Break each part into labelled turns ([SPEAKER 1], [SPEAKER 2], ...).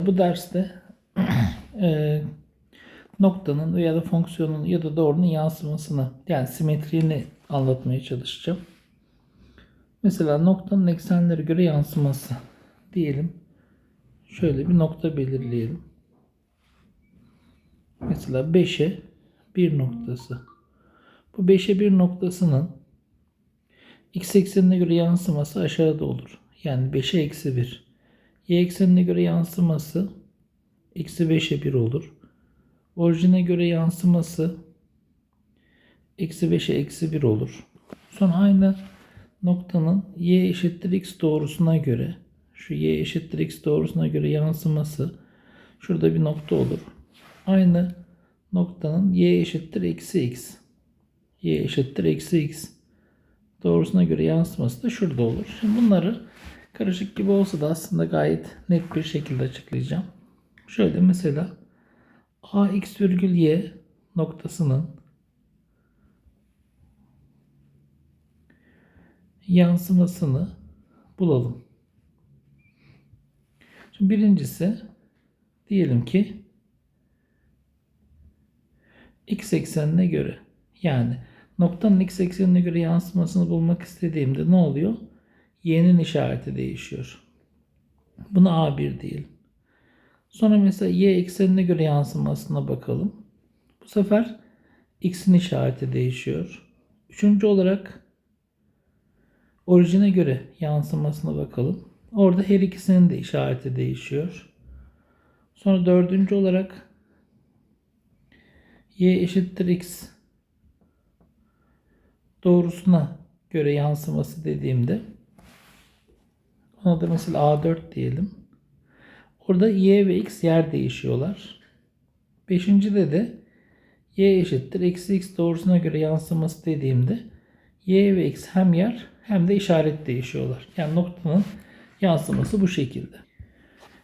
[SPEAKER 1] Bu derste eee, noktanın ya da fonksiyonun ya da doğrunun yansımasını yani simetriğini anlatmaya çalışacağım. Mesela noktanın eksenlere göre yansıması diyelim. Şöyle bir nokta belirleyelim. Mesela 5'e 1 noktası. Bu 5'e 1 noktasının x eksenine göre yansıması aşağıda olur. Yani 5'e eksi 1. Y eksenine göre yansıması eksi 5'e 1 olur. Orijine göre yansıması eksi 5'e eksi 1 olur. Sonra aynı noktanın y eşittir x doğrusuna göre şu y eşittir x doğrusuna göre yansıması şurada bir nokta olur. Aynı noktanın y eşittir eksi x y eşittir eksi x doğrusuna göre yansıması da şurada olur. Şimdi bunları karışık gibi olsa da aslında gayet net bir şekilde açıklayacağım. Şöyle mesela ax virgül y noktasının yansımasını bulalım. Şimdi birincisi diyelim ki x eksenine göre yani noktanın x eksenine göre yansımasını bulmak istediğimde ne oluyor? Y'nin işareti değişiyor. Buna A1 diyelim. Sonra mesela y eksenine göre yansımasına bakalım. Bu sefer x'in işareti değişiyor. Üçüncü olarak orijine göre yansımasına bakalım. Orada her ikisinin de işareti değişiyor. Sonra dördüncü olarak y eşittir x doğrusuna göre yansıması dediğimde ona da mesela A4 diyelim. Orada y ve x yer değişiyorlar. Beşincide de y eşittir eksi x doğrusuna göre yansıması dediğimde y ve x hem yer hem de işaret değişiyorlar. Yani noktanın yansıması bu şekilde.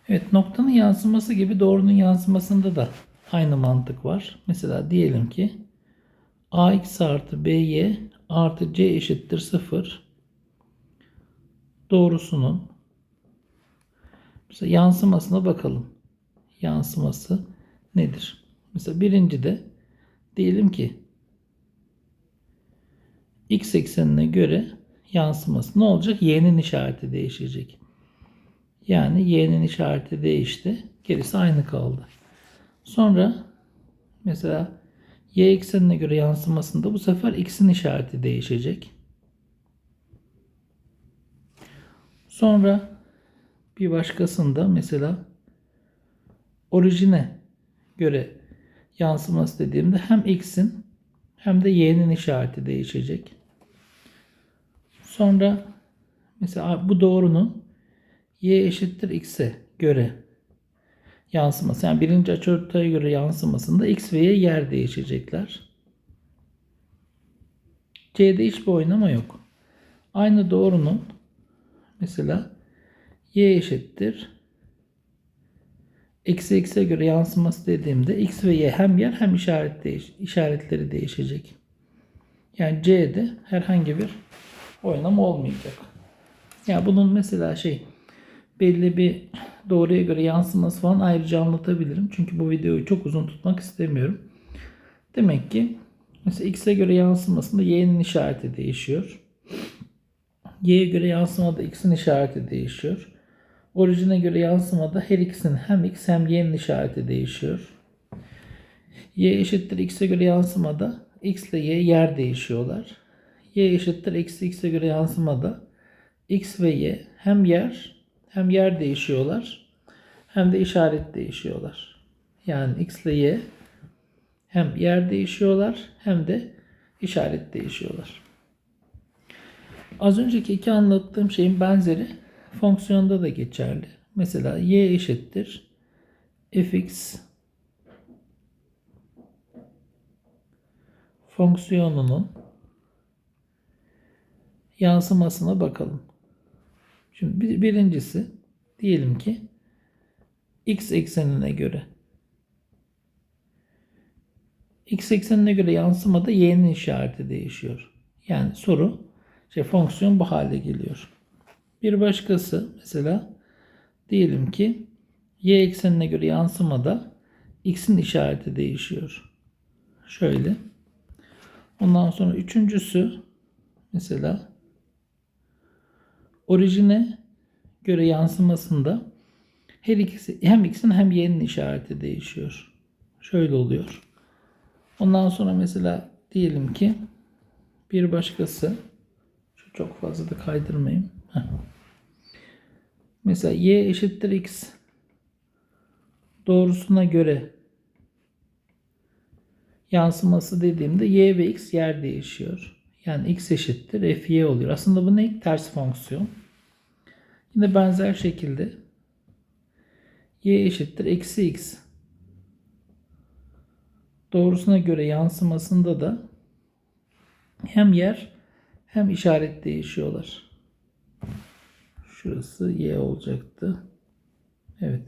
[SPEAKER 1] Evet noktanın yansıması gibi doğrunun yansımasında da aynı mantık var. Mesela diyelim ki ax artı by artı c eşittir 0 doğrusunun mesela yansımasına bakalım. Yansıması nedir? Mesela birinci de diyelim ki x eksenine göre yansıması ne olacak? Y'nin işareti değişecek. Yani y'nin işareti değişti. Gerisi aynı kaldı. Sonra mesela y eksenine göre yansımasında bu sefer x'in işareti değişecek. Sonra bir başkasında mesela orijine göre yansıması dediğimde hem x'in hem de y'nin işareti değişecek. Sonra mesela bu doğrunun y eşittir x'e göre yansıması. Yani birinci açıortaya göre yansımasında x ve y yer değişecekler. C'de hiçbir oynama yok. Aynı doğrunun mesela y eşittir eksi x'e göre yansıması dediğimde x ve y hem yer hem işaret değiş işaretleri değişecek. Yani C'de herhangi bir oynama olmayacak. Ya yani bunun mesela şey belli bir doğruya göre yansıması falan ayrıca anlatabilirim. Çünkü bu videoyu çok uzun tutmak istemiyorum. Demek ki mesela x'e göre yansımasında y'nin işareti değişiyor. Y'ye göre yansımada x'in işareti değişiyor. Orijine göre yansımada her ikisinin hem x hem y'nin işareti değişiyor. Y eşittir x'e göre yansımada x ile y yer değişiyorlar. Y eşittir eksi x'e göre yansımada x ve y hem yer hem yer değişiyorlar hem de işaret değişiyorlar. Yani x ile y hem yer değişiyorlar hem de işaret değişiyorlar. Az önceki iki anlattığım şeyin benzeri fonksiyonda da geçerli. Mesela y eşittir fx fonksiyonunun yansımasına bakalım. Şimdi birincisi diyelim ki x eksenine göre x eksenine göre yansımada y'nin işareti değişiyor. Yani soru şey fonksiyon bu hale geliyor. Bir başkası mesela diyelim ki y eksenine göre yansımada x'in işareti değişiyor. Şöyle. Ondan sonra üçüncüsü mesela orijine göre yansımasında her ikisi hem x'in hem y'nin işareti değişiyor. Şöyle oluyor. Ondan sonra mesela diyelim ki bir başkası çok fazla da kaydırmayayım. Heh. Mesela y eşittir x doğrusuna göre yansıması dediğimde y ve x yer değişiyor. Yani x eşittir fy oluyor. Aslında bu ne? Ters fonksiyon. Yine benzer şekilde y eşittir eksi x doğrusuna göre yansımasında da hem yer hem işaret değişiyorlar. Şurası y olacaktı. Evet.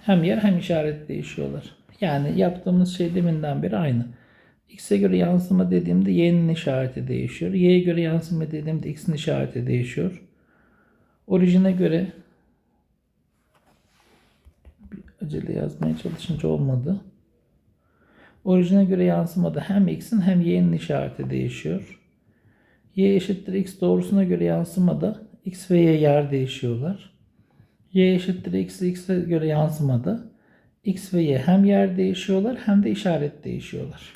[SPEAKER 1] Hem yer hem işaret değişiyorlar. Yani yaptığımız şey deminden beri aynı. X'e göre yansıma dediğimde y'nin işareti değişiyor. Y'ye göre yansıma dediğimde x'in işareti değişiyor. Orijine göre acele yazmaya çalışınca olmadı. Orijine göre yansımada hem x'in hem y'nin işareti değişiyor. Y eşittir x doğrusuna göre yansımada x ve y yer değişiyorlar. y eşittir x x'e göre yansımada x ve y hem yer değişiyorlar hem de işaret değişiyorlar.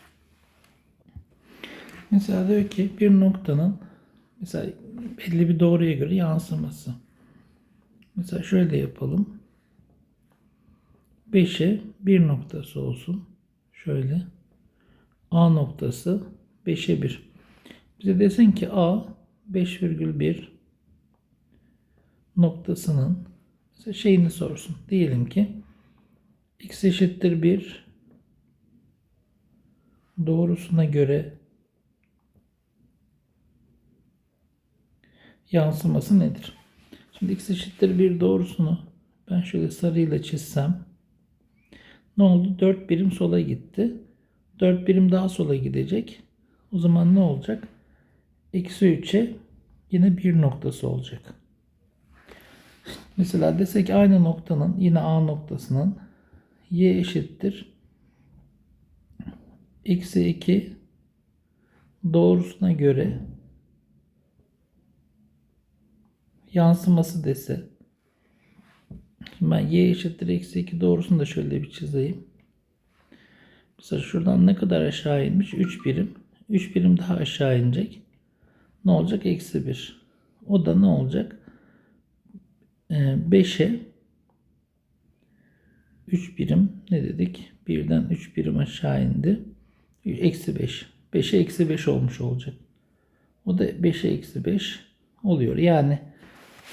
[SPEAKER 1] Mesela diyor ki bir noktanın mesela belli bir doğruya göre yansıması. Mesela şöyle yapalım. 5'e 1 noktası olsun. Şöyle. A noktası 5'e 1. Bize desin ki A 5,1 noktasının şeyini sorsun. Diyelim ki x eşittir 1 doğrusuna göre yansıması nedir? Şimdi x eşittir 1 doğrusunu ben şöyle sarıyla çizsem ne oldu? 4 birim sola gitti. 4 birim daha sola gidecek. O zaman ne olacak? Eksi 3'e yine bir noktası olacak. Mesela desek aynı noktanın yine A noktasının y eşittir eksi 2 doğrusuna göre yansıması dese ben y eşittir eksi 2 doğrusunu da şöyle bir çizeyim. Mesela şuradan ne kadar aşağı inmiş? 3 birim. 3 birim daha aşağı inecek. Ne olacak? Eksi 1. O da ne olacak? Ee, 5'e 3 birim ne dedik? Birden 3 birim aşağı indi. Eksi 5. 5'e eksi 5 olmuş olacak. O da 5'e eksi 5 oluyor. Yani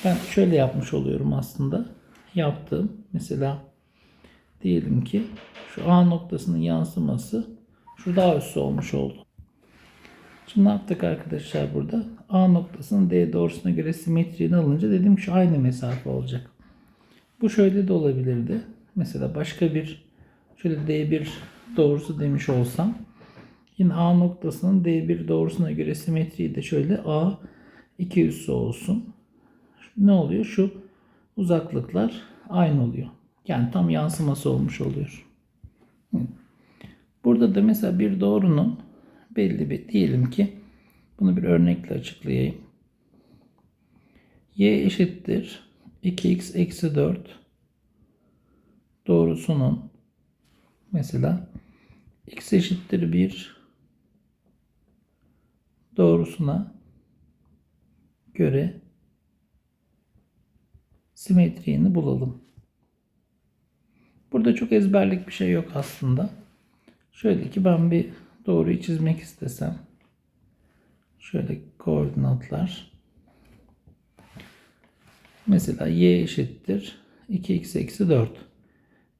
[SPEAKER 1] ben şöyle yapmış oluyorum aslında. Yaptığım mesela diyelim ki şu A noktasının yansıması şu daha üssü olmuş oldu. Şimdi ne yaptık arkadaşlar burada? A noktasının D doğrusuna göre simetriğini alınca dedim ki aynı mesafe olacak. Bu şöyle de olabilirdi. Mesela başka bir şöyle D1 doğrusu demiş olsam yine A noktasının D1 doğrusuna göre simetriği de şöyle A 2 üssü olsun. Ne oluyor? Şu uzaklıklar aynı oluyor. Yani tam yansıması olmuş oluyor. Burada da mesela bir doğrunun belli bir diyelim ki bunu bir örnekle açıklayayım. y eşittir 2x eksi 4 doğrusunun mesela x eşittir 1 doğrusuna göre simetriğini bulalım. Burada çok ezberlik bir şey yok aslında. Şöyle ki ben bir doğruyu çizmek istesem şöyle koordinatlar mesela y eşittir 2x eksi 4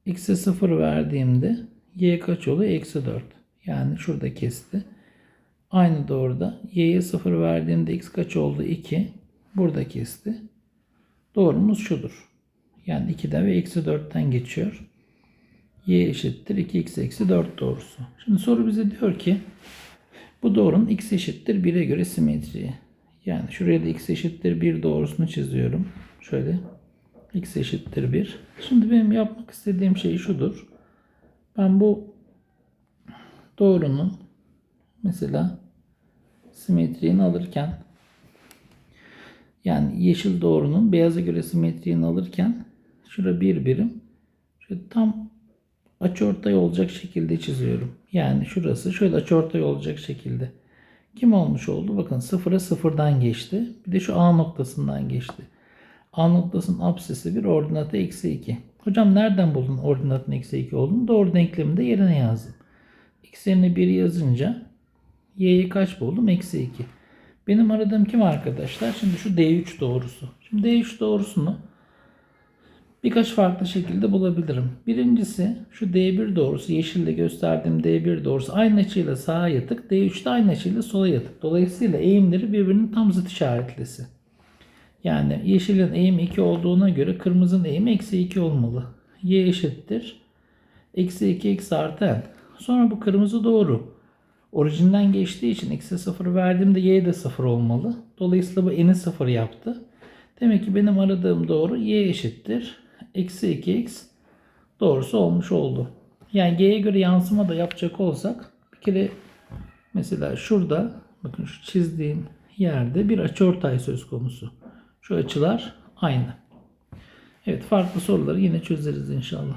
[SPEAKER 1] x'e 0 verdiğimde y kaç oluyor? Eksi 4. Yani şurada kesti. Aynı doğruda y'ye 0 verdiğimde x kaç oldu? 2. Burada kesti. Doğrumuz şudur. Yani 2'den ve eksi 4'ten geçiyor. Y eşittir 2x eksi 4 doğrusu. Şimdi soru bize diyor ki bu doğrunun x eşittir 1'e göre simetriği. Yani şuraya da x eşittir 1 doğrusunu çiziyorum. Şöyle x eşittir 1. Şimdi benim yapmak istediğim şey şudur. Ben bu doğrunun mesela simetriğini alırken yani yeşil doğrunun beyaza göre simetriğini alırken şurada bir birim şöyle tam açıortay olacak şekilde çiziyorum. Yani şurası şöyle açıortay olacak şekilde. Kim olmuş oldu? Bakın sıfıra sıfırdan geçti. Bir de şu A noktasından geçti. A noktasının apsisi bir ordinatı eksi 2. Hocam nereden buldun ordinatın eksi 2 olduğunu? Doğru denkleminde yerine yazdım. X yerine 1 yazınca y'yi kaç buldum? Eksi 2. Benim aradığım kim arkadaşlar? Şimdi şu D3 doğrusu. Şimdi D3 doğrusunu birkaç farklı şekilde bulabilirim. Birincisi şu D1 doğrusu yeşille gösterdiğim D1 doğrusu aynı açıyla sağa yatık. D3 de aynı açıyla sola yatık. Dolayısıyla eğimleri birbirinin tam zıt işaretlisi. Yani yeşilin eğimi 2 olduğuna göre kırmızının eğimi eksi 2 olmalı. Y eşittir. Eksi 2 eksi artı n. Sonra bu kırmızı doğru. Orijinden geçtiği için x'e 0 verdiğimde y de 0 olmalı. Dolayısıyla bu n'i 0 yaptı. Demek ki benim aradığım doğru y eşittir. Eksi 2x doğrusu olmuş oldu. Yani y'ye göre yansıma da yapacak olsak bir kere mesela şurada bakın şu çizdiğim yerde bir açıortay söz konusu. Şu açılar aynı. Evet farklı soruları yine çözeriz inşallah.